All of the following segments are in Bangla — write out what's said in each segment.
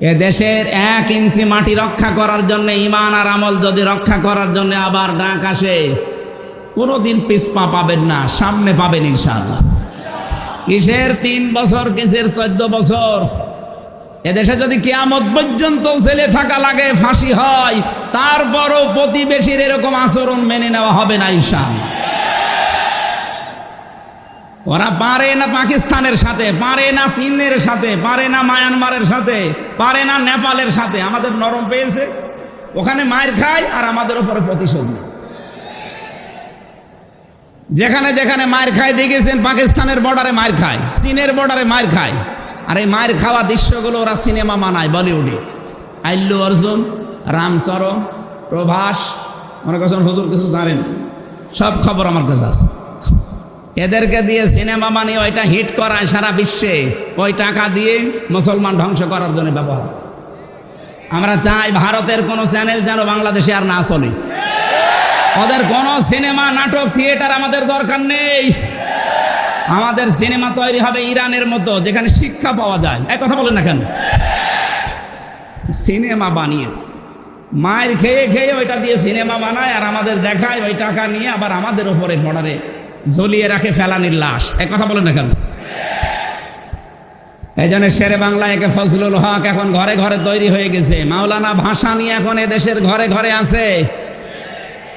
এ দেশের এক ইঞ্চি মাটি রক্ষা করার জন্য ইমান আর আমল যদি রক্ষা করার জন্য আবার ডাক আসে, কোনোদিন পিসপা পাবেন না, সামনে পাবেন ইনশাআল্লাহ। কিসের তিন বছর, কিসের চোদ্দ বছর? এদেশে যদি কেয়ামত পর্যন্ত ছেলে থাকা লাগে, ফাঁসি হয়, তারপরও প্রতিবেশীর এরকম আচরণ মেনে নেওয়া হবে না ইনশাআল্লাহ। ওরা পারে না পাকিস্তানের সাথে, পারে না চীনের সাথে, পারে না মায়ানমারের সাথে, পারে না নেপালের সাথে। আমাদের নরম পেয়েছে, ওখানে মায়ের খায় আর আমাদের ওপরে প্রতিশোধ নেয়। যেখানে যেখানে মায়ের খায় দেখেছেন, পাকিস্তানের বর্ডারে মায়ের খায়, চীনের বর্ডারে মায়ের খায়। আর এই মায়ের খাওয়া দৃশ্যগুলো ওরা সিনেমা মানায় বলিউডে। আইল্লু অর্জুন রামচরণ প্রভাস, মনে করছেন হুজুর কিছু জানেন? সব খবর আমার কাছে আছে। এদেরকে দিয়ে সিনেমা মানে ওইটা হিট করায় সারা বিশ্বে। ওই টাকা দিয়ে মুসলমান ধ্বংস করার জন্য ব্যবহার। আমরা চাই ভারতের কোনো চ্যানেল যেন বাংলাদেশে আর না চলে। ওদের কোনো সিনেমা, নাটক, থিয়েটার আমাদের দরকার নেই। আমাদের সিনেমা তৈরি হবে ইরানের মতো, যেখানে শিক্ষা পাওয়া যায়। এক কথা বলেন না কেন? সিনেমা বানিয়েছে। মায়ের খেয়ে খেয়ে ওইটা দিয়ে সিনেমা বানায় আর আমাদের দেখায় ওই টাকা নিয়ে আবার আমাদের ওপরে বর্ডারে ঝুলিয়ে রাখে ফেলানির লাশ। এক কথা বলেন না কেন? এই জন্য শেরে বাংলা একে ফজলুল হক এখন ঘরে ঘরে তৈরি হয়ে গেছে। মাওলানা ভাষা নিয়ে এখন এদেশের ঘরে ঘরে আছে।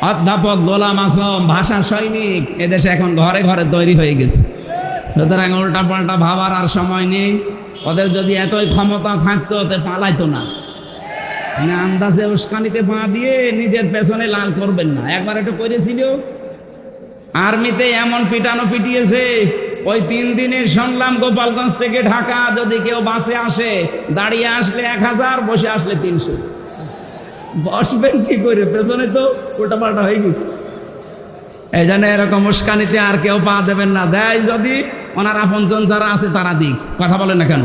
অধ্যাপক গোলাম আসম ভাষা সৈনিক, এদেশে এখন ঘরে ঘরে তৈরি হয়ে গেছে। সুতরাং উল্টা পাল্টা ভাবার আর সময় নেই। ওদের যদি এতই ক্ষমতা থাকতো তো পালাইতো না। মানে আন্দাজে উস্কানিতে পা দিয়ে নিজের পেছনে লাল করবেন না। একবার একটু করেছিল আর্মিতে এমন পিটানো পিটিয়েছে, ওই তিন দিনের শুনলাম গোপালগঞ্জ থেকে ঢাকা, যদি কেউ বাসে আসে, দাঁড়িয়ে আসলে এক হাজার, বসে আসলে তিনশো। বসবেন কি করে? পেছনে তো উল্টা পাল্টা হয়ে গেছে। এই জন্য এরকম উস্কানিতে আর কেউ পা দেবেন না। দেয় যদি, ওনার আপনজন যারা আছে তারা দিক। কথা বলেন না কেন?